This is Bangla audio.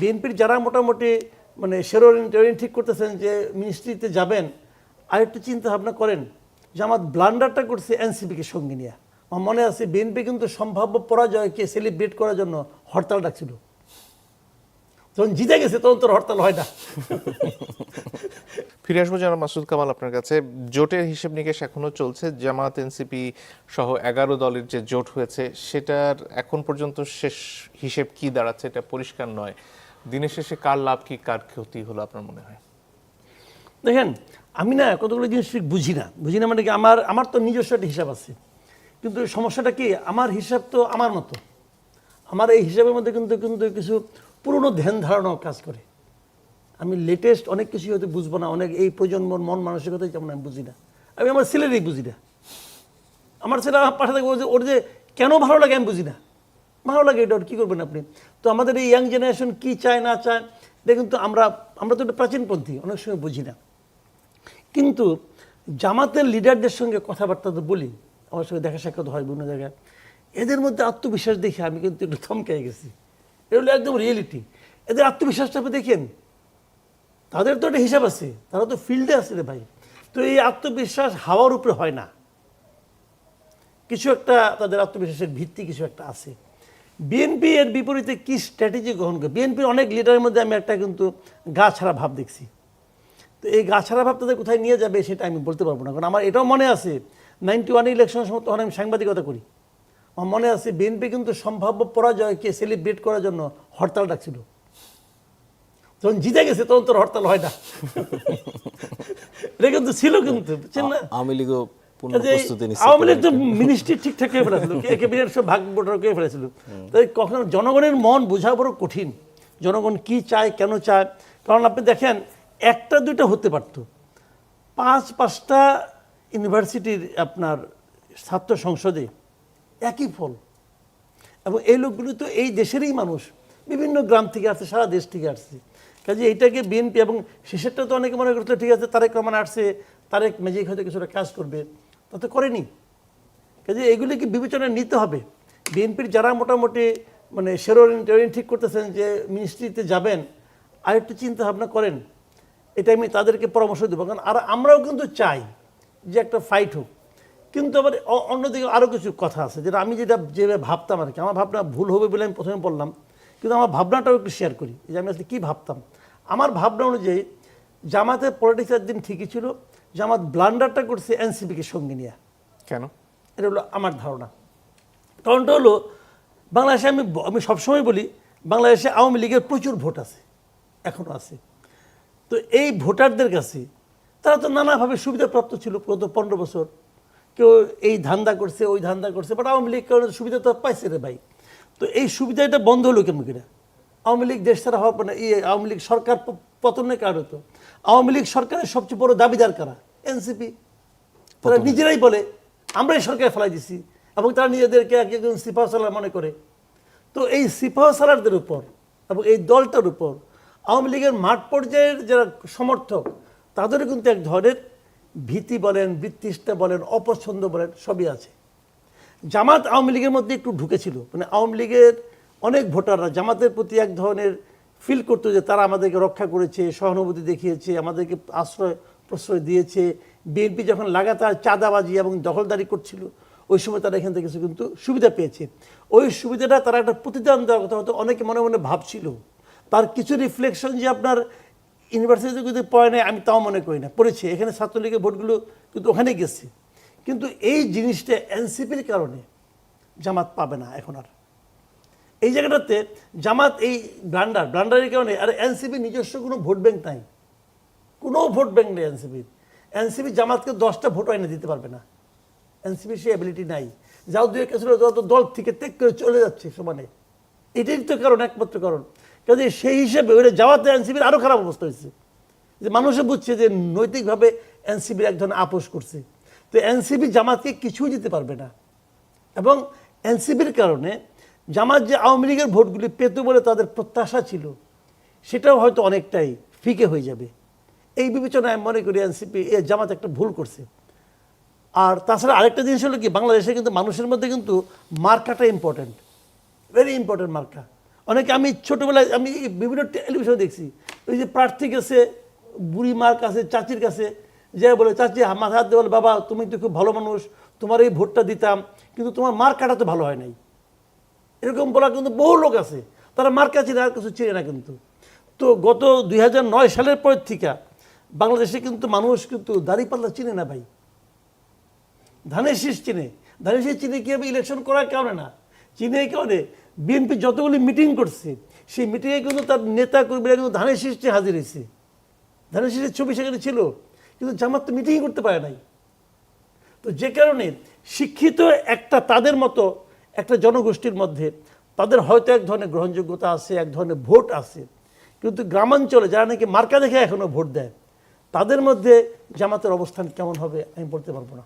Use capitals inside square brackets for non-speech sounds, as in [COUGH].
বিএনপির যারা মোটামুটি মানে শেরোরিন টেরোরিন ঠিক করতেছেন যে মিনিস্ট্রিতে যাবেন, আরেকটু চিন্তা ভাবনা করেন যে আমার ব্লান্ডারটা করছে এনসিপিকে সঙ্গে নিয়ে। আমার মনে আছে বিএনপি কিন্তু সম্ভাব্য পরাজয়কে সেলিব্রেট করার জন্য হরতাল ডাকছিল। যখন জিতে গেছে তখন তোর হরতাল হয় না। [LAUGHS] ফিরে আসব জানা মাসুদ কামাল আপনার কাছে। জোটের হিসেব নিকেশ এখনও চলছে। জামাত এনসিপি সহ এগারো দলের যে জোট হয়েছে, সেটার এখন পর্যন্ত শেষ হিসেব কি দাঁড়াচ্ছে এটা পরিষ্কার নয়। দিনের শেষে কার লাভ কি, কার ক্ষতি হলো আপনার মনে হয়? দেখেন, আমি না কতগুলো জিনিস ঠিক বুঝি না। বুঝি না মানে কি আমার আমার তো নিজস্ব একটা হিসাব আছে। কিন্তু সমস্যাটা কি, আমার হিসাব তো আমার মতো। আমার এই হিসাবের মধ্যে কিন্তু কিন্তু কিছু পুরনো ধ্যান ধারণাও কাজ করে। আমি লেটেস্ট অনেক কিছু হয়তো বুঝব না, অনেক এই প্রজন্মর মন মানসিকতা যেমন আমি বুঝি না। আমি আমার ছেলেরই বুঝি না। আমার ছেলে আমার পাশে থাকবে যে ওর যে কেন ভালো লাগে আমি বুঝি না? ভালো লাগে এটা, কী করবেন আপনি? তো আমাদের এই ইয়াং জেনারেশন কী চায়, না চায় এটা কিন্তু আমরা আমরা তো একটা প্রাচীনপন্থী, অনেক সময় বুঝি না। কিন্তু জামাতের লিডারদের সঙ্গে কথাবার্তা তো বলি, আমার সঙ্গে দেখা সাক্ষাৎ হয় বিভিন্ন জায়গায়। এদের মধ্যে আত্মবিশ্বাস দেখে আমি কিন্তু একটু থমকে গেছি। এটা হলো একদম রিয়েলিটি এদের আত্মবিশ্বাসটা আপনি দেখেন, তাদের তো একটা হিসাব আছে, তারা তো ফিল্ডে আছে রে ভাই। তো এই আত্মবিশ্বাস হাওয়ার উপরে হয় না। কিছু একটা তাদের আত্মবিশ্বাসের ভিত্তি কিছু একটা আছে। বিএনপি এর বিপরীতে কি স্ট্র্যাটেজি গ্রহণ করে? বিএনপির অনেক লিডারের মধ্যে আমি একটা কিন্তু গা ছাড়া ভাব দেখছি। তো এই গা ছাড়া ভাব তাদের কোথায় নিয়ে যাবে সেটা আমি বলতে পারব না। কারণ আমার এটাও মনে আছে নাইনটি ওয়ান ইলেকশনের সময় তখন আমি সাংবাদিকতা করি। আমার মনে আছে বিএনপি কিন্তু সম্ভাব্য পরাজয়কে সেলিব্রেট করার জন্য হরতাল ডাকছিল। যখন জিতে গেছে তখন তোর হরতাল হয় না। [LAUGHS] এটা কিন্তু ছিল কিন্তু আওয়ামী লীগও পূর্ণ প্রস্তুতি নিচ্ছে আওয়ামী লীগ তো মিনিস্ট্রি ঠিকঠাক করে ফেলেছিল ক্যাবিনেট সব ভাগ বটার করে ফেলেছিল। তাই কখনো জনগণের মন বোঝা বড় কঠিন জনগণ কি চায় কেন চায়। কারণ আপনি দেখেন একটা দুইটা হতে পারতো। পাঁচ পাঁচটা ইউনিভার্সিটির আপনার ছাত্র সংসদে একই ফল। এবং এই লোকগুলো তো এই দেশেরই মানুষ। বিভিন্ন গ্রাম থেকে আসছে সারা দেশ থেকে আসছে। কাজে এইটাকে বিএনপি এবং শেষেরটা তো অনেকে মনে করতো ঠিক আছে তারেক রহমান আসছে তারেক ম্যাজিক হয়তো কিছুটা কাজ করবে। তা তো করেনি। কাজে এগুলিকে বিবেচনায় নিতে হবে। বিএনপির যারা মোটামুটি মানে শেরোরিন ঠিক করতেছেন যে মিনিস্ট্রিতে যাবেন আর একটু চিন্তা ভাবনা করেন। এটা আমি তাদেরকে পরামর্শ দেবো। কারণ আর আমরাও কিন্তু চাই যে একটা ফাইট হোক। কিন্তু আবার অন্যদিকে আরও কিছু কথা আছে। যেটা আমি যেটা যেভাবে ভাবতাম আর কি, আমার ভাবনা ভুল হবে বলে আমি প্রথমে বললাম। কিন্তু আমার ভাবনাটাও একটু শেয়ার করি। যে আমি আসলে কী ভাবতাম? আমার ভাবনা অনুযায়ী জামাতের পলিটিক্স একদিন ঠিকই ছিল। জামাত ব্লান্ডারটা করছে এনসিপিকে সঙ্গে নিয়ে। কেন? এটা হলো আমার ধারণা। কারণটা হলো বাংলাদেশে আমি আমি সবসময় বলি বাংলাদেশে আওয়ামী লীগের প্রচুর ভোট আছে এখনও আছে। তো এই ভোটারদের কাছে তারা তো নানাভাবে সুবিধাপ্রাপ্ত ছিল গত পনেরো বছর। কেউ এই ধান্দা করছে ওই ধান্দা করছে বাট আওয়ামী লীগ কারণে সুবিধা তো পাইছে রে ভাই? তো এই সুবিধাটা বন্ধ হলো কেমন কিনা আওয়ামী লীগ দেশ ছাড়া হওয়ার পর না ইয়ে আওয়ামী লীগ সরকার পতনের কারণ হতো আওয়ামী লীগ সরকারের সবচেয়ে বড় দাবিদার কারা? এনসিপি তারা নিজেরাই বলে আমরাই সরকার ফেলাই দিছি এবং তারা নিজেদেরকে এক একজন সিপাহ সালার মনে করে। তো এই সিপাহ সালারদের উপর এবং এই দলটার উপর আওয়ামী লীগের মাঠ পর্যায়ের যারা সমর্থক তাদেরও কিন্তু এক ধরনের ভীতি বলেন বৃত্তিষ্ঠা বলেন অপছন্দ বলেন সবই আছে। জামাত আওয়ামী লীগের মধ্যে একটু ঢুকেছিল। মানে আওয়ামী লীগের অনেক ভোটাররা জামাতের প্রতি এক ধরনের ফিল করতো যে তারা আমাদেরকে রক্ষা করেছে, সহানুভূতি দেখিয়েছে, আমাদেরকে আশ্রয়, প্রশ্রয় দিয়েছে। বিএনপি যখন লাগাতার চাঁদাবাজি এবং দখলদারি করছিল, ওই সময় তারা এখান থেকে কিন্তু সুবিধা পেয়েছে। ওই সুবিধাটা তারা একটা প্রতিদান দেওয়ার কথা হয়তো অনেকে মনে মনে ভাবছিল। তার কিছু রিফ্লেকশন যে আপনার ইউনিভার্সিটিতে কিন্তু পড়ে নাই, আমি তাও মনে করি না। পড়েছে, এখানে ছাত্রলীগের ভোটগুলো কিন্তু ওখানে গেছে। কিন্তু এই জিনিসটা এনসিপির কারণে জামাত পাবে না এখন আর। এই জায়গাটাতে জামাত এই ব্লান্ডার, ব্লান্ডারের কারণে, আর এনসিপি নিজস্ব কোনো ভোট ব্যাংক নাই। কোনো ভোট ব্যাংক নেই এনসিপির এনসিপি জামাতকে দশটা ভোট আইনে দিতে পারবে না। এনসিপির সেই অ্যাবিলিটি নাই। যাও দুই একটা ছিল যত দল থেকে ত্যাগ করে চলে যাচ্ছে সমানে। এটাই তো কারণ, একমাত্র কারণ। কাজে সেই হিসেবে ওইটা যাওয়াতে এনসিপির আরও খারাপ অবস্থা হয়েছে। যে মানুষে বুঝছে যে নৈতিকভাবে এনসিপির একজন আপোষ করছে। তো এনসিপি জামাতকে কিছুই দিতে পারবে না। এবং এনসিপির কারণে জামাত যে আওয়ামী লীগের ভোটগুলি পেত বলে তাদের প্রত্যাশা ছিল, সেটাও হয়তো অনেকটাই ফিকে হয়ে যাবে। এই বিবেচনায় মনে করি এনসিপি, এ জামাত একটা ভুল করছে। আর তাছাড়া আরেকটা জিনিস হলো কি, বাংলাদেশে কিন্তু মানুষের মধ্যে কিন্তু মার্কাটা ইম্পর্ট্যান্ট ভেরি ইম্পর্ট্যান্ট মার্কা। অনেকে আমি ছোটোবেলায়, আমি বিভিন্ন টেলিভিশনে দেখছি, ওই যে প্রার্থী গেছে, বুড়ি মার কাছে, চাচির কাছে, যে বলে, চাচি মাথা হাত বলে বাবা, তুমি তো খুব ভালো মানুষ, তোমার এই ভোটটা দিতাম, কিন্তু তোমার মার কাটা তো ভালো হয় নাই। এরকম বলা কিন্তু বহু লোক আছে। তারা মার্কা চিনে আর কিছু চিনে না কিন্তু। তো গত দুই হাজার নয় সালের পরের থেকে বাংলাদেশে কিন্তু মানুষ কিন্তু দাঁড়িপাল্লা চিনে না ভাই। ধানের শীষ চিনে। ধানের শীষ চিনে কি হবে ইলেকশন করার কারণে না? চিনে কারণে বিএনপি যতগুলি মিটিং করছে, সেই মিটিংয়ে কিন্তু তার নেতা কর্মীরা কিন্তু ধানের শীষ নিয়ে হাজির হয়েছে। ধানের শীষের ছবি সেখানে ছিল, কিন্তু জামাত তো মিটিংই করতে পারে নাই। তো যে কারণে শিক্ষিত একটা তাদের মতো একটা জনগোষ্ঠীর মধ্যে তাদের হয়তো এক ধরনের গ্রহণযোগ্যতা আছে, এক ধরনের ভোট আছে। কিন্তু গ্রামাঞ্চলে যারা নাকি মার্কা দেখে এখনও ভোট দেয়, তাদের মধ্যে জামাতের অবস্থান কেমন হবে আমি বলতে পারব না।